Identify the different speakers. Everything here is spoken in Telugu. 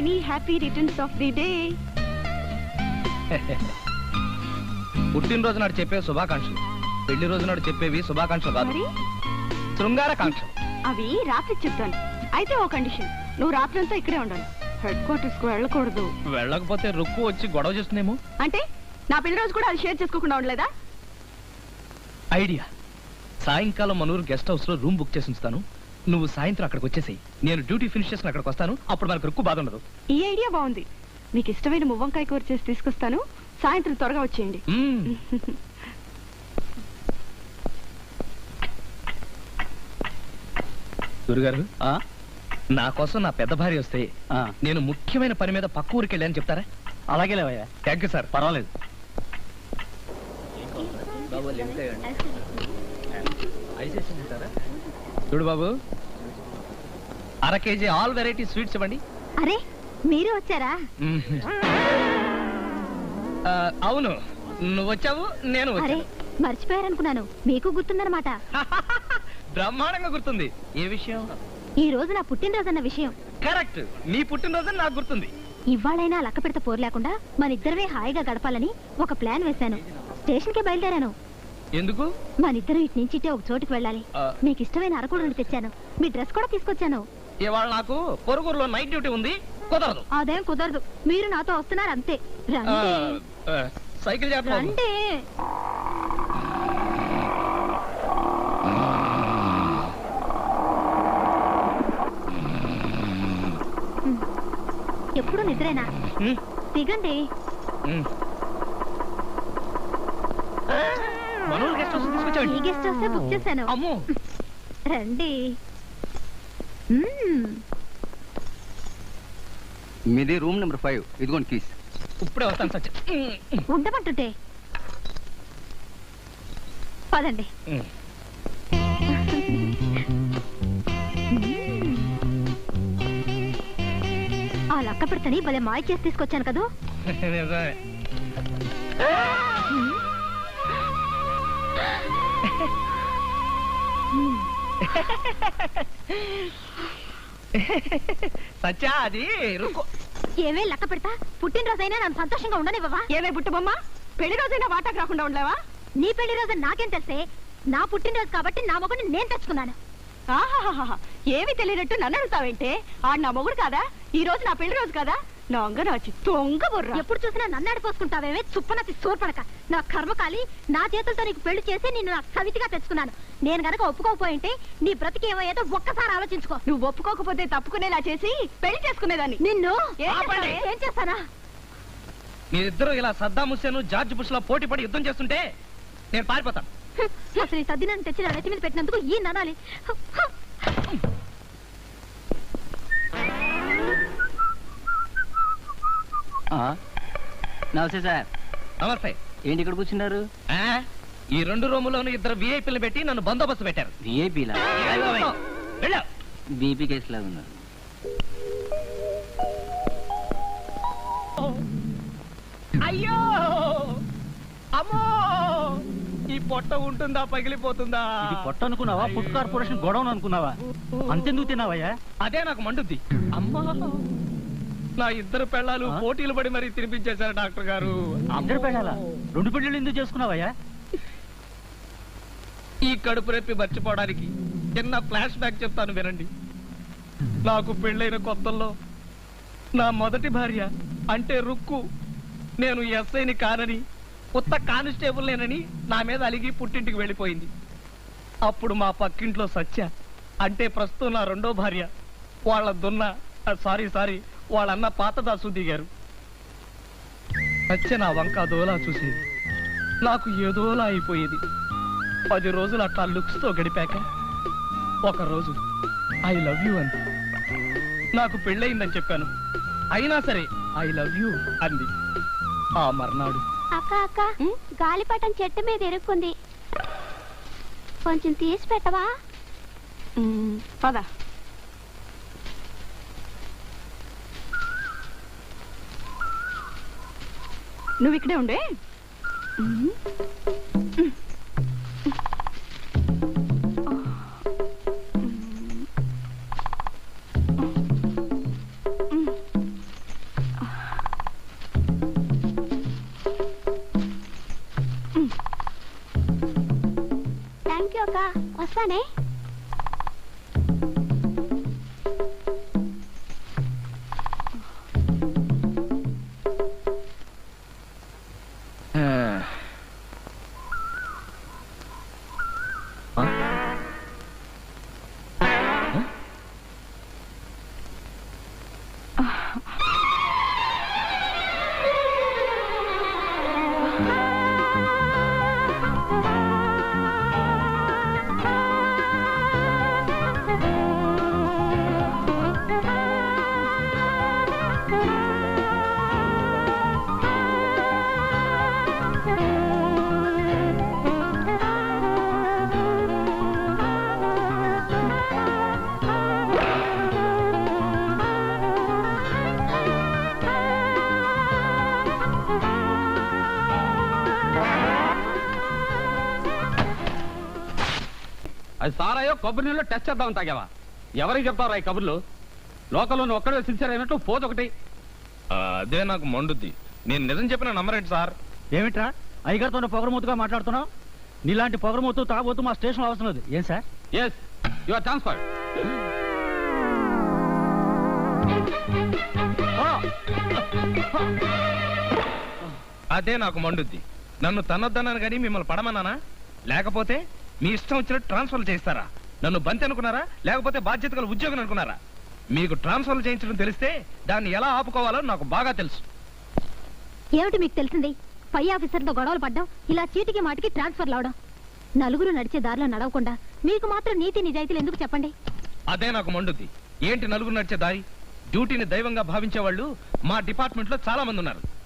Speaker 1: Many happy returns of the day
Speaker 2: పుట్టినరోజు నాడు చెప్పే శుభాకాంక్షలు. పెళ్ళి రోజు నాడు చెప్పేవి శుభాకాంక్షలు కాదు.
Speaker 1: మరి?
Speaker 2: శృంగారకాంక్షలు.
Speaker 1: అవి రాత్రి చెప్తాను. అయితే ఓ కండిషన్. నువ్వు రాత్రంతా ఇక్కడే ఉండాలి. హెడ్ క్వార్టర్స్కు వెళ్ళకూడదు.
Speaker 2: వెళ్ళకపోతే రుక్కు వచ్చి గొడవ చేస్తుందేమో?
Speaker 1: అంటే నా పెళ్ళి రోజు కూడా అది షేర్ చేసుకోకుండా ఉండలేదా?
Speaker 2: ఐడియా. సాయంకాలం మనూరు గెస్ట్ హౌస్లో రూమ్ బుక్ చేసి ఉంచుతాను. నువ్వు సాయంత్రం అక్కడికి వచ్చేసేయి. నేను డ్యూటీ ఫినిష్ చేసుకుని అక్కడికి వస్తాను. అప్పుడు మనకు రుక్కు బాధ ఉండదు.
Speaker 1: ఈ ఐడియా బాగుంది. మీకు ఇష్టమైన మువ్వంకాయ కూర చేసి తీసుకొస్తాను. సాయంత్రం త్వరగా వచ్చేయండి.
Speaker 2: గురుగారు?
Speaker 3: ఆ,
Speaker 2: నా కోసం నా పెద్ద భార్య వస్తే నేను ముఖ్యమైన పని మీద పక్క ఊరికి వెళ్ళాను చెప్తారా?
Speaker 3: అలాగే లేవయ్యా.
Speaker 2: థ్యాంక్ యూ సార్
Speaker 3: పర్వాలేదు.
Speaker 2: చూడు బాబు. అర కేజీ ఆల్ వెరైటీ స్వీట్స్ ఇవ్వండి.
Speaker 4: అరే మీరు వచ్చారా.
Speaker 2: ఆ, అవును నువ్వు వచ్చావు నేను
Speaker 4: అరే
Speaker 2: వచ్చాను.
Speaker 4: మర్చిపోయారనుకున్నాను. మీకు గుర్తుందనమాట
Speaker 2: బ్రహ్మాండంగా గుర్తుంది. ఏ విషయం?
Speaker 4: ఈ రోజు నా పుట్టినరోజు అన్న విషయం.
Speaker 2: కరెక్ట్. నీ పుట్టినరోజు నాకు గుర్తుంది.
Speaker 4: ఇవాళైనా లక్క పెడత పోరు లేకుండా మన ఇద్దరమే హాయిగా గడపాలని ఒక ప్లాన్ వేశాను. స్టేషన్కి బయలుదేరాను.
Speaker 2: ఎందుకు?
Speaker 4: మన ఇద్దరం ఇటు నుంచి ఒక చోటుకి వెళ్ళాలి. మీకు ఇష్టమైన అరకుడు నుండి తెచ్చాను. మీ డ్రెస్ కూడా తీసుకొచ్చాను.
Speaker 2: ఇవాళ నాకు పొరుగురులో నైట్ డ్యూటీ ఉంది కుదరదు.
Speaker 4: అదేం కుదరదు. మీరు నాతో వస్తున్నారు అంతే.
Speaker 2: సైకిల్
Speaker 4: రండి. ఎప్పుడు నిద్రేనా. దిగండి.
Speaker 2: మనోళ్ళు గెస్ట్ హౌస్
Speaker 4: ఈ గెస్ట్ హౌస్ బుక్ చేశాను.
Speaker 2: అమ్మో.
Speaker 4: రండి.
Speaker 3: మీది రూమ్ నెంబర్ ఫైవ్. ఇదిగోండి కీస్.
Speaker 2: ఇప్పుడే వస్తాను సత్య.
Speaker 4: ఉండమంటుంటే. పదండి. ఆ లక్క పెడతని భలే మాయ చేసి తీసుకొచ్చాను కదూ.
Speaker 2: సత్య అది రుక్కు.
Speaker 4: ఏమే లక్క పెడతా? పుట్టినరోజైనా నన్ను సంతోషంగా ఉండనివ్వవా?
Speaker 1: ఏమే బుట్టబొమ్మ పెళ్ళి రోజైనా వాటాకు రాకుండా ఉండలేవా?
Speaker 4: నీ పెళ్ళి రోజు నాకేం తెలిసే? నా పుట్టినరోజు కాబట్టి నా మొగుడిని నేను తెచ్చుకున్నాను.
Speaker 1: ఆహాహాహా. ఏమీ తెలియనట్టు నన్ను అడుగుతావేంటే? ఆడు నా మొగుడు కాదా? ఈ రోజు నా పెళ్ళి రోజు కదా? వచ్చి తొంగ బుర్ర.
Speaker 4: ఎప్పుడు చూసినా నన్ను ఆడిపోసుకుంటావేమే? చుప్పనతి సోర్పడక. నా కర్మకాలి నా చేతులతో నీకు పెళ్ళి చేసి నిన్ను నాకు సవితిగా తెచ్చుకున్నాను నేను గనక ఒప్పుకోకపోయింటే నీ బ్రతికి ఏమయ్యేదో ఒక్కసారి ఆలోచించుకో.
Speaker 1: నువ్వు ఒప్పుకోకపోతే తప్పుకునేలా చేసి పెళ్ళి చేసుకునేదాన్ని.
Speaker 4: నిన్ను?
Speaker 1: ఏం
Speaker 2: ఆపండి.
Speaker 1: చేస్తావే?
Speaker 4: ఏం చేస్తానా?
Speaker 2: మీరిద్దరూ ఇలా సద్దాం హుస్సేన్ జార్జ్ బుష్లో పోటీ పడి యుద్ధం చేస్తుంటే నేను పారిపోతాను.
Speaker 4: అసలు ఈ సద్ది నన్ను తెచ్చి నా నెత్తి మీద పెట్టినందుకు ఈ ననాలి.
Speaker 3: నమస్తే సార్.
Speaker 2: నమస్తే.
Speaker 3: ఏంటి ఇక్కడ కూర్చున్నారు?
Speaker 2: ఆ, ఈ రెండు రూములోను ఇద్దరు విఐపీలు పెట్టి నన్ను బందోబస్తు పెట్టారు.
Speaker 3: విఐపీలా. బీపీ కేసు లాగా ఉన్నారు.
Speaker 2: అయ్యో! అమ్మో! ఈ పొట్ట ఉంటుందా పగిలిపోతుందా?
Speaker 5: ఇది పొట్ట అనుకున్నావా ఫుడ్ కార్పొరేషన్ గొడవను అనుకున్నావా? అంతెందుకు తిన్నావయ్యా?
Speaker 2: అదే నాకు మండుద్ది. అమ్మా! నా ఇద్దరు పెళ్ళాలు? పోటీలు పడి మరీ తినిపించేశారు డాక్టర్ గారు.
Speaker 5: ఇద్దరు పెళ్ళాలా? రెండు పెళ్ళిళ్ళు ఎందుకు చేసుకున్నావయ్యా?
Speaker 2: ఈ కడుపు రెప్పి మర్చిపోవడానికి చిన్న ఫ్లాష్ బ్యాక్ చెప్తాను వినండి. నాకు పెళ్ళైన కొత్తల్లో నా మొదటి భార్య అంటే రుక్కు. నేను ఎస్ఐని కానని కొత్త కానిస్టేబుల్ నేనని నా మీద అలిగి పుట్టింటికి వెళ్ళిపోయింది. అప్పుడు మా పక్కింట్లో సత్య అంటే ప్రస్తుతం నా రెండో భార్య. వాళ్ళ దున్న సారీ సారీ వాళ్ళన్న పాత దాసు దిగారు సత్య నా వంక దోలా చూసేది. నాకు ఏదోలా అయిపోయేది. పది రోజులు అట్లా లుక్స్తో గడిపాక ఒక రోజు ఐ లవ్ యూ అంది. నాకు పెళ్ళయిందని చెప్పాను. అయినా సరే ఐ లవ్ యూ అంది. ఆ మర్నాడు.
Speaker 4: అక్క అక్క గాలిపటం చెట్టు మీద ఎరుక్కుంది. కొంచెం తీసి పెట్టవా?
Speaker 1: పద. నువ్వు ఇక్కడే ఉండే? థ్యాంక్ యూ అక్క.
Speaker 4: వస్తానే?
Speaker 5: అది సారాయో కొబ్బరి నీళ్ళు టెస్ట్ చేద్దామని తాగావా? ఎవరికి చెప్తారా ఈ కబుర్లు? లోకల్లో నువ్వు ఒక్కడే సిన్సియర్ అయినట్టు పోదు ఒకటి.
Speaker 2: అదే నాకు మండుద్ది. నేను నిజం చెప్పిన నమ్మరేంటి సార్.
Speaker 5: ఏమిట్రా? అయ్యగారితో పొగరమూతుగా మాట్లాడుతున్నావు? నీలాంటి పొగరమూతు తాగబోతు మా స్టేషన్ అవసరం లేదు. ఏం సార్? ఎస్ యువర్ ట్రాన్స్ఫర్
Speaker 2: అదే నాకు మండుద్ది. నన్ను తన్నొద్దన్నాను కానీ మిమ్మల్ని పడమన్నానా? లేకపోతే మీ ఇష్టం వచ్చినట్టు ట్రాన్స్ఫర్ చేస్తారా నన్ను బంతి అనుకున్నారా? లేకపోతే బాధ్యత గల ఉద్యోగం అనుకున్నారా? మీకు ట్రాన్స్ఫర్ చేయించడం తెలిస్తే దాన్ని ఎలా ఆపుకోవాలో నాకు బాగా తెలుసు.
Speaker 4: ఏమిటి మీకు తెలిసింది? పై ఆఫీసర్తో గొడవలు పడ్డం ఇలా చీటికి మాటికి ట్రాన్స్ఫర్ అవడం నలుగురు నడిచే దారిలో నడవకుండా మీకు మాత్రం నీతి నిజాయితీలు ఎందుకు చెప్పండి?
Speaker 2: అదే నాకు మండుద్ది. ఏంటి నలుగురు నడిచే దారి? డ్యూటీని దైవంగా భావించే వాళ్ళు మా డిపార్ట్మెంట్లో చాలా మంది ఉన్నారు.